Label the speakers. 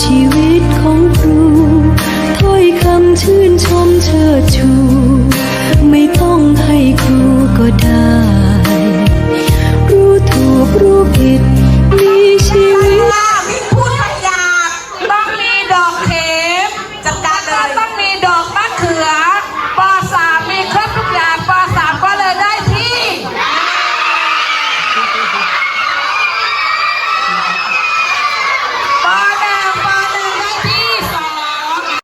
Speaker 1: ชีวิตของครูถ้อยคำชื่นชมเชิดชู